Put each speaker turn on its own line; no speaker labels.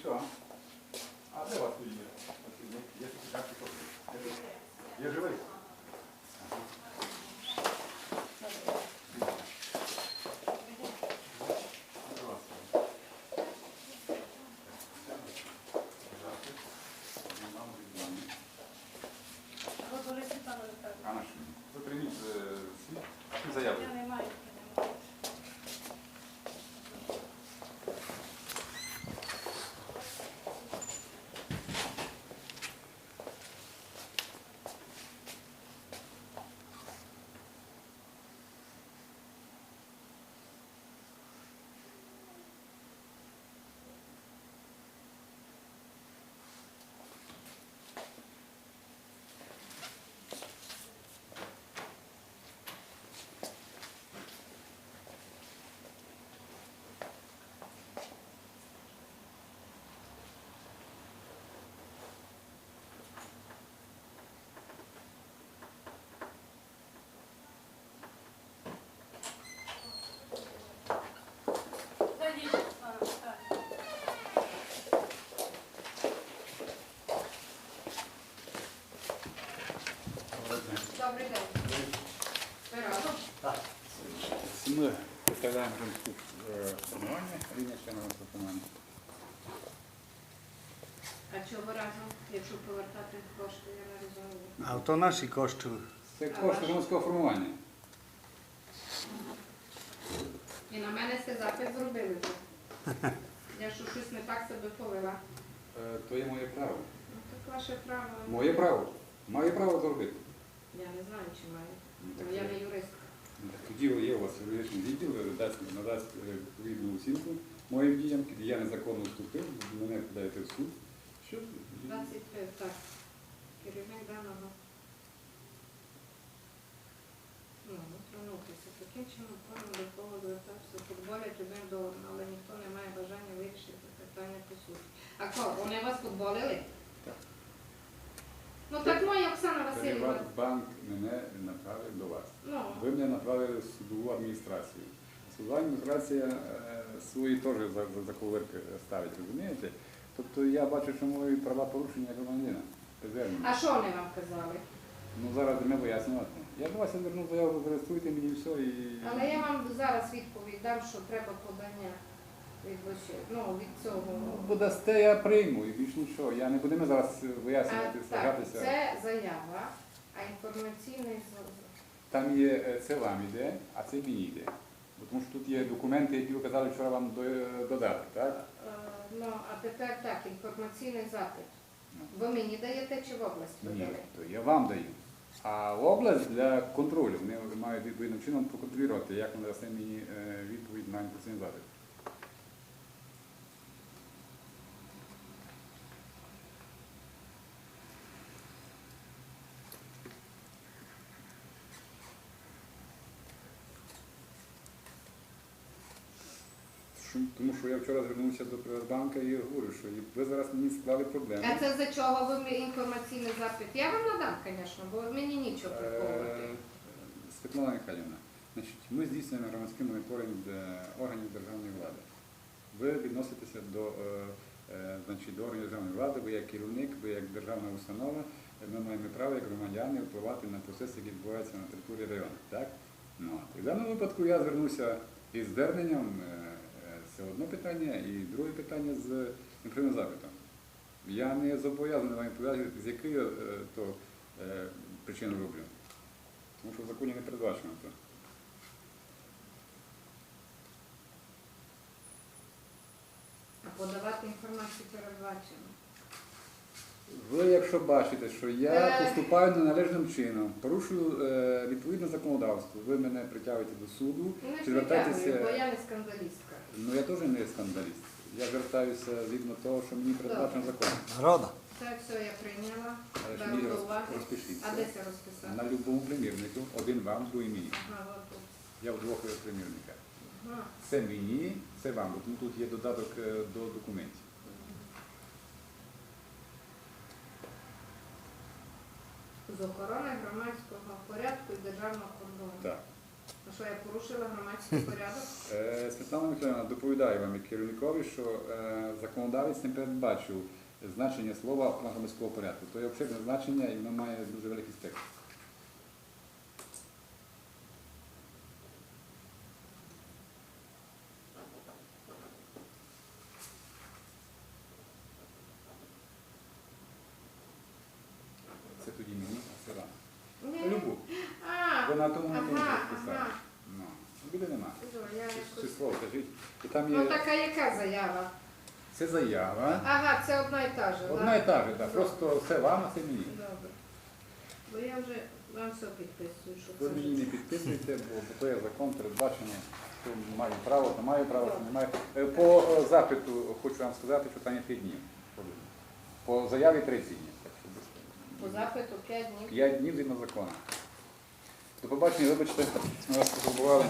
все. А де вас тут є? Є тут? Живий?
Так.
Що? Ви прийміть е, заяву.
Я не маю. я не маю. Зайдіть, пане, так.
Добрий день. Ви разом?
Ми представляємо громадську формування, рівня члена громадського формування.
А чого разом, якщо повертати кошти, я не розумію.
А то наші кошти.
Це кошти громадського формування.
І на мене це запит зробили. Я що щось не так себе повела.
Е, То є моє право.
Ну так ваше право.
Моє право. Маю право зробити.
Я не знаю, чи маю.
Ну,
Бо я не юрист.
Тоді є у вас юридичний відділ, дасть, надасть е, відповідну оцінку моїм діям, коли я незаконно вступив, мене подаєте в суд. Що?
25, так. Керівник даного. Ну, ну, тренуватися. Таким чином, кожен до кого звертався, футболять один до одного, але ніхто не має бажання вирішити питання по суті. А кого? Вони вас футболили?
Так.
Ну так моя Оксана Васильівна.
Приватбанк мене направив до вас. Ви мене направили в судову адміністрацію. Судова адміністрація е, свої теж за, за, ковирки ставить, розумієте? Тобто я бачу, що мої права порушені як громадянина.
А що вони вам казали?
Ну зараз не вияснювати. Я до вас звернув заяву, зареєструйте мені все і.
Але я вам зараз відповідь дам, що треба подання від ну, від цього.
Ну, Бо дасте, я прийму і більш нічого. Я не будемо зараз
А,
вияснювати,
так, це заява, а інформаційний
Там є це вам іде, а це мені йде. Тому що тут є документи, які ви казали вчора вам додати, так?
Ну, а тепер так, інформаційний запит. Ви мені даєте чи в область
Ні, то я вам даю. А область для контролю вони мають відповідним чином проконтролювати, як вони дасте мені відповідь на інформаційний запит. Тому що я вчора звернувся до Приватбанка і говорю, що ви зараз мені склали проблему.
А це за чого ви мені інформаційний запит? Я вам надам, звісно, бо мені нічого приховувати.
Е, Світлана Михайлівна, значить, ми здійснюємо громадський моніторинг органів державної влади. Ви відноситеся до, е, е, значить, до органів державної влади, ви як керівник, ви як державна установа, ми маємо право як громадяни впливати на процеси, які відбуваються на території району. Так? Ну. І в даному випадку я звернувся із зверненням, це одне питання, і друге питання з інформаційним запитом. Я не зобов'язаний вам відповідати, з якої е, то е, причини роблю. Тому що в законі не передбачено це.
А подавати інформацію передбачено.
Ви, якщо бачите, що я
Е.
поступаю неналежним чином, порушую е, відповідне законодавство, ви мене притягуєте до суду,
Ну, Не
чи звертаєтеся.
притягую, бо я не скандалістка.
Ну я теж не скандаліст. Я звертаюся згідно того, що мені передбачено законом.
Згода.
Це все я прийняла,
Але ж мені
до
роз-
уваги.
розпишіться.
А де це розписати?
На будь-якому примірнику, один вам, другий мені.
Ага, от.
Я в двох примірниках.
Ага.
Це мені, це вам, тому тут є додаток е, до документів.
З охорони громадського порядку і державного кордону.
Так.
А що я порушила громадський порядок?
Е, Світлана Михайлівна, доповідаю вам як керівникові, що е, законодавець не передбачив значення слова громадського порядку. То є обширне значення і воно має дуже великий спектр. Це тоді мені, а це вам.
Ні.
Любу.
А,
Ви на тому
ага,
писали.
ага.
Ну, біди нема.
Добре, я
Чи слово кажіть. І там
Ну така яка заява?
це заява.
Ага, це одна і та ж.
Одна і та ж, да. просто це вам, а це мені.
Добре. Бо я вже вам все підписую, що
Ви мені не підписуєте, бо є закон передбачено, що маю право, то маю право, що не маю. Е, По е, запиту хочу вам сказати, що там є три дні. По заяві 30 днів. Так що без-
По запиту 5 днів.
П'ять днів згідно закону. До побачення, вибачте, ми вас потурбували.